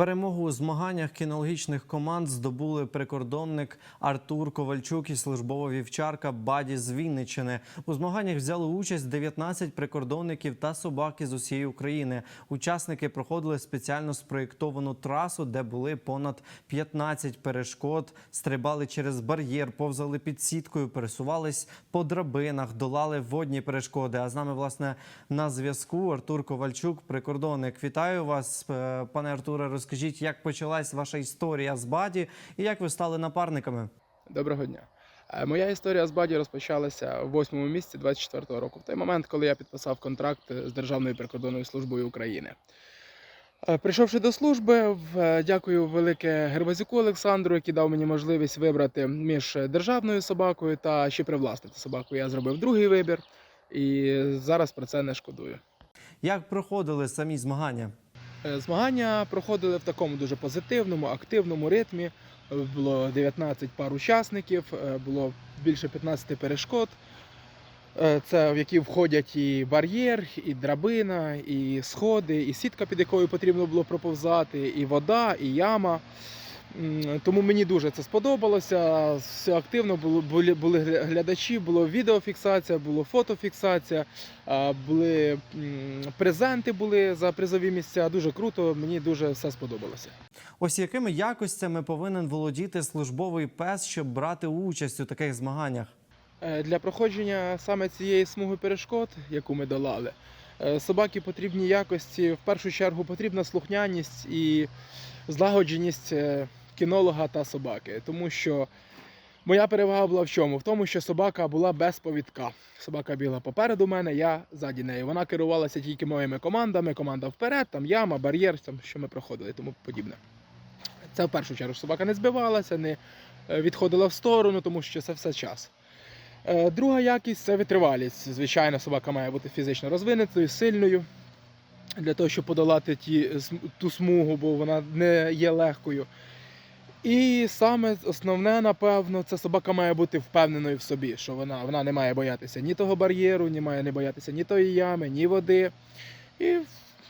Перемогу у змаганнях кінологічних команд здобули прикордонник Артур Ковальчук і службова вівчарка Баді з Вінниччини. У змаганнях взяли участь 19 прикордонників та собаки з усієї України. Учасники проходили спеціально спроєктовану трасу, де були понад 15 перешкод, стрибали через бар'єр, повзали під сіткою, пересувались по драбинах, долали водні перешкоди. А з нами, власне, на зв'язку Артур Ковальчук, прикордонник. Вітаю вас, е, пане Артуре. Розкажіть, як почалась ваша історія з Баді і як ви стали напарниками? Доброго дня. Е, Моя історія з Баді розпочалася в восьмому місяці 24-го року, в той момент, коли я підписав контракт з Державною прикордонною службою України. Е, Прийшовши до служби, дякую велике Гервазюку Олександру, який дав мені можливість вибрати між державною собакою та ще привласнити собаку. Я зробив другий вибір і зараз про це не шкодую. Як проходили самі змагання? Е, Змагання проходили в такому дуже позитивному, активному ритмі. Було 19 пар учасників, е, було більше 15 перешкод. Е, Це в які входять і бар'єр, і драбина, і сходи, і сітка, під якою потрібно було проповзати, і вода, і яма. Тому мені дуже це сподобалося. Все активно було, були, були глядачі, було відеофіксація, було фотофіксація, були презенти були за призові місця. Дуже круто, мені дуже все сподобалося. Ось якими якостями повинен володіти службовий пес, щоб брати участь у таких змаганнях? Е, Для проходження саме цієї смуги перешкод, яку ми долали, е, собаки потрібні якості. В першу чергу потрібна слухняність і злагодженість е, кінолога та собаки. Тому що моя перевага була в чому? В тому, що собака була без повідка. Собака бігла попереду мене, я ззаді неї. Вона керувалася тільки моїми командами. Команда вперед, там яма, бар'єр, там, що ми проходили, тому подібне. Це в першу чергу собака не збивалася, не е, відходила в сторону, тому що це все час. Е, Друга якість це витривалість. Звичайно, собака має бути фізично розвинутою, сильною для того, щоб подолати ті, ту смугу, бо вона не є легкою. І саме основне, напевно, це собака має бути впевненою в собі, що вона, вона не має боятися ні того бар'єру, ні має не боятися ні тої ями, ні води. І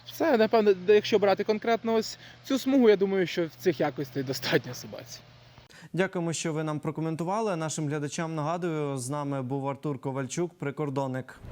все, напевно, якщо брати конкретно ось цю смугу, я думаю, що цих якостей достатньо собаці. Дякуємо, що ви нам прокоментували. Нашим глядачам нагадую, з нами був Артур Ковальчук, прикордонник.